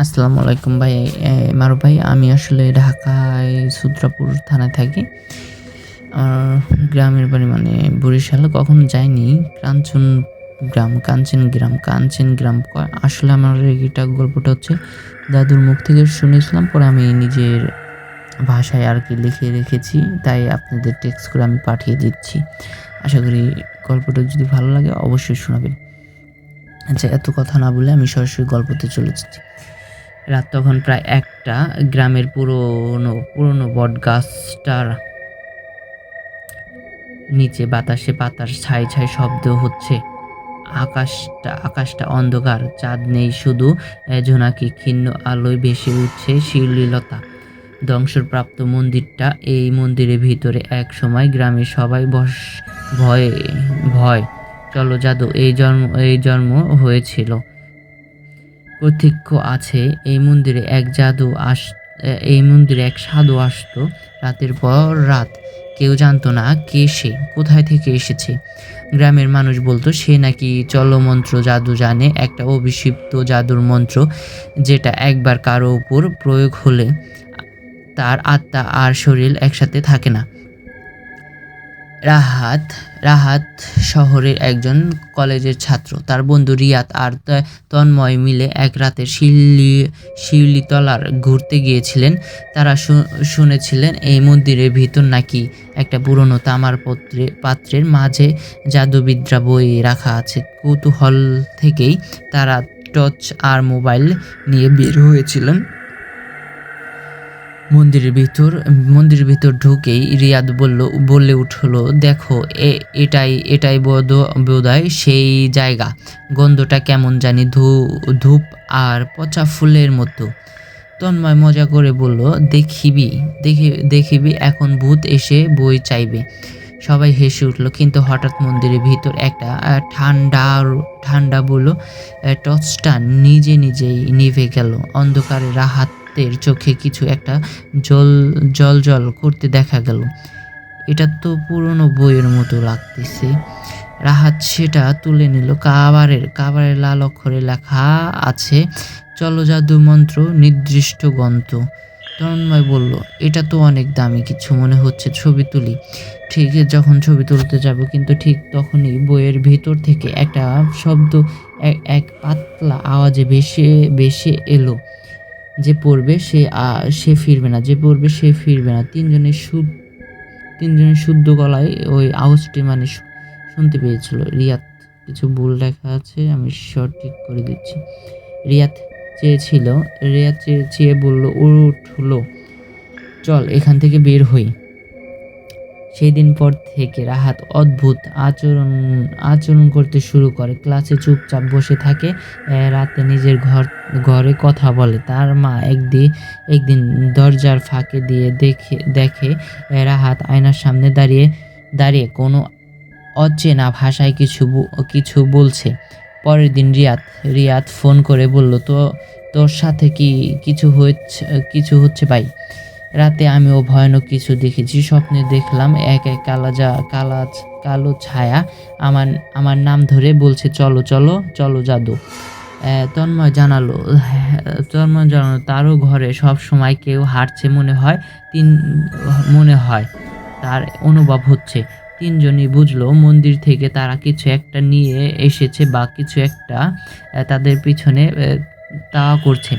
আসসালামু আলাইকুম ভাই এ, মারুফ ভাই আমি আসলে ঢাকায় সূত্রাপুর থানায় থাকি। আর গ্রামের বাড়ি মানে বরিশাল কখনো যাইনি। কাঞ্চন গ্রাম কাঞ্চন গ্রাম কাঞ্চন গ্রাম। আসলে আমার এটা গল্পটা হচ্ছে দাদুর মুখ থেকে শুনেছিলাম পরে আমি নিজের ভাষায় আর কি লিখে রেখেছি তাই আপনাদের টেক্সট করে আমি পাঠিয়ে দিচ্ছি। আশা করি গল্পটা যদি ভালো লাগে অবশ্যই শোনাবেন। আচ্ছা এত কথা না বলে আমি সরাসরি গল্পতে চলে যাচ্ছি। রাত তখন প্রায় একটা গ্রামের পুরনো পুরনো বট গাছটার নিচে বাতাসে পাতার ছাই ছাই শব্দ হচ্ছে। আকাশটা আকাশটা অন্ধকার চাঁদ নেই শুধু এ, জোনাকি ক্ষীণ আলোয় ভেসে উঠছে শিরলীলতা। ধ্বংসপ্রাপ্ত মন্দিরটা এই মন্দিরের ভিতরে এক সময় গ্রামের সবাই বস ভয়ে ভয়। চলো জাদু এই জন্ম এই জন্ম হয়েছিল। প্রত্যক্ষ আছে, এই মন্দিরে এক জাদু আস এই মন্দিরে এক সাধু আসতো রাতের পর রাত। কেউ জানতো না কে সে, কোথায় থেকে এসেছে। গ্রামের মানুষ বলতো, সে নাকি চলমন্ত্র জাদু জানে, একটা অভিষিপ্ত জাদুর মন্ত্র যেটা একবার কারও উপর প্রয়োগ হলে তার আত্মা আর শরীর একসাথে থাকে না। রাহাত রাহাত শহরের একজন কলেজের ছাত্র। তার বন্ধু রিয়াত আর তন্ময় মিলে এক রাতে শিল্লি শিউলিতলার ঘুরতে গিয়েছিলেন। তারা শুনেছিলেন, এই মন্দিরের ভিতর নাকি একটা পুরনো তামার পত্রে পাত্রের মাঝে জাদুবিদ্যা বই রাখা আছে। কৌতূহল থেকেই তারা টর্চ আর মোবাইল নিয়ে বের হয়েছিলেন। মন্দিরের ভিতর মন্দিরের ভিতর ঢুকেই রিয়াদ বলল বলে উঠল, দেখো, এ, এটাই এটাই বোধ বোধহয় সেই জায়গা। গন্ধটা কেমন জানি ধূ, ধূপ আর পচা ফুলের মতো। তন্ময় মজা করে বলল, দেখিবি, দেখি, দেখিবি, এখন ভূত এসে বই চাইবে। সবাই হেসে উঠল, কিন্তু হঠাৎ মন্দিরের ভিতর একটা ঠান্ডা ঠান্ডা বলল টর্চটা নিজে নিজেই নিভে গেল। অন্ধকারে রাহাতের চোখে কিছু একটা জল জল জল করতে দেখা গেল। এটা তো পুরনো বইয়ের মতো লাগতেছে। রাহাত সেটা তুলে নিল। কাবারের কাবারের লাল অক্ষরে লেখা আছে, চলো জাদু মন্ত্র, নির্দিষ্ট গন্ত তন্ময় বলল, এটা তো অনেক দামি কিছু মনে হচ্ছে ছবি তুলি। ঠিক, যখন ছবি তুলতে যাব, কিন্তু ঠিক তখনই বইয়ের ভেতর থেকে একটা শব্দ এক পাতলা আওয়াজে ভেসে ভেসে এলো। যে পড়বে সে সে ফিরবে না, যে পড়বে সে ফিরবে না। তিনজনের সুদ তিনজনের শুদ্ধ গলায় ওই আওয়াজটি মানে শুনতে পেয়েছিল। রিয়াত কিছু ভুল লেখা আছে, আমি সঠিক করে দিচ্ছি। রিয়াত চেয়েছিল রিয়াত চেয়ে চেয়ে বলল উঠল চল, এখান থেকে বের হই। সেই দিন পর থেকে রাহাত অদ্ভুত আচরণ আচরণ করতে শুরু করে। ক্লাসে চুপচাপ বসে থাকে রাতে নিজের ঘর, ঘরে কথা বলে। তার মা একদিন একদিন দরজার ফাঁকে দিয়ে দেখে দেখে রাহাত আয়নার সামনে দাঁড়িয়ে দাঁড়িয়ে কোনো অচেনা ভাষায় কিছু কিছু বলছে। পরের দিন রিয়াত রিয়াত ফোন করে বলল, তো, তোর সাথে কি কিছু হচ্ছে কিছু হচ্ছে ভাই? রাতে আমিও ভয়ানক কিছু দেখেছি। স্বপ্নে দেখলাম এক এক কালা যা, কালা কালো ছায়া আমার আমার নাম ধরে বলছে, চলো চলো চলো জাদু। তন্ময় জানালো তন্ময় জানালো, তারও ঘরে সব সময় কেউ হাঁটছে মনে হয়, তিন, মনে হয়, তার অনুভব হচ্ছে। তিনজনই বুঝলো, মন্দির থেকে তারা কিছু একটা নিয়ে এসেছে বা কিছু একটা তাদের পিছনে তা করছে।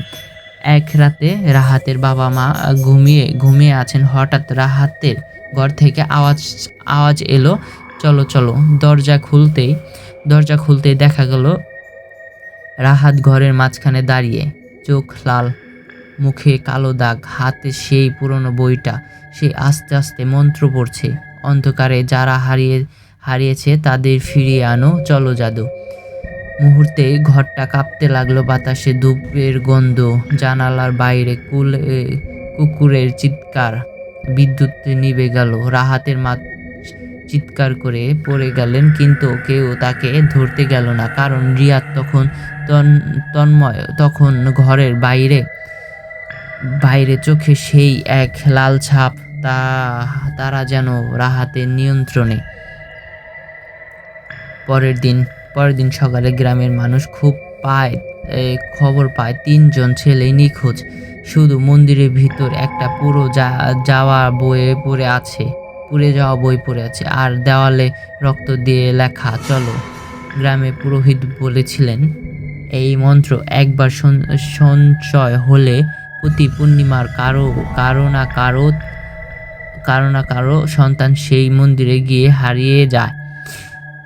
এক রাতে রাহাতের বাবা মা ঘুমিয়ে ঘুমিয়ে আছেন। হঠাৎ রাহাতের ঘর থেকে আওয়াজ আওয়াজ এলো, চলো চলো। দরজা খুলতেই দরজা খুলতেই দেখা গেল রাহাত ঘরের মাঝখানে দাঁড়িয়ে, চোখ লাল, মুখে কালো দাগ, হাতে সেই পুরনো বইটা। সে আস্তে আস্তে মন্ত্র পড়ছে, অন্ধকারে যারা হারিয়ে, হারিয়েছে তাদের ফিরিয়ে আনো, চলো, জাদু। মুহূর্তে ঘরটা কাঁপতে লাগল বাতাসে ধূপের গন্ধ, জানালার বাইরে কুল কুকুরের চিৎকার। বিদ্যুৎ নিভে গেল, রাহাতের মা চিৎকার করে পড়ে গেলেন, কিন্তু কেউ তাকে ধরতে গেল না, কারণ রিয়াদ তখন তন- তন্ময়, তখন ঘরের বাইরে বাইরে চোখে সেই এক লাল ছাপ, তা, তারা যেন রাহাতের নিয়ন্ত্রণে। পরের দিন পরের দিন সকালে গ্রামের মানুষ খুব পায় খবর পায়, তিনজন ছেলে নিখোঁজ। শুধু মন্দিরের ভিতর একটা পুরো যা- যাওয়া বয়ে পড়ে আছে, পুড়ে যাওয়া বই পড়ে আছে, আর দেওয়ালে রক্ত দিয়ে লেখা, চলো, গ্রামে পুরোহিত বলেছিলেন, এই মন্ত্র একবার সঞ্চয় হলে প্রতি পূর্ণিমার কারও কারও না কারও কারও না কারও সন্তান সেই মন্দিরে গিয়ে হারিয়ে যায়।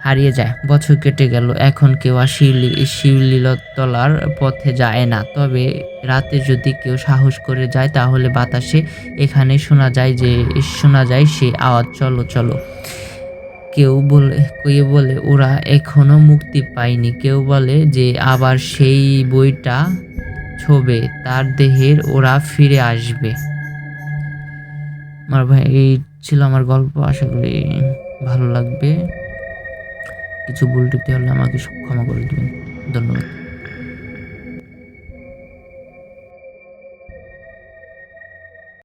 হারিয়ে যায়। বছর কেটে গেল, এখন কেউ আর শিউলি শিউলিতলার পথে যায় না। তবে রাতে যদি কেউ সাহস করে যায়, তাহলে বাতাসে এখানে শোনা যায় যে, শোনা যায় সে আওয়াজ, চলো চলো। কেউ বলে কেউ বলে, ওরা এখনও মুক্তি পায়নি। কেউ বলে যে, আবার সেই বইটা ছবে, তার দেহের ওরা ফিরে আসবে। আমার ভাই এই ছিল আমার গল্প। আশা করি ভালো লাগবে। কিছু ভুল টুটি হলে আমাকে সব ক্ষমা করে দেবেন। ধন্যবাদ।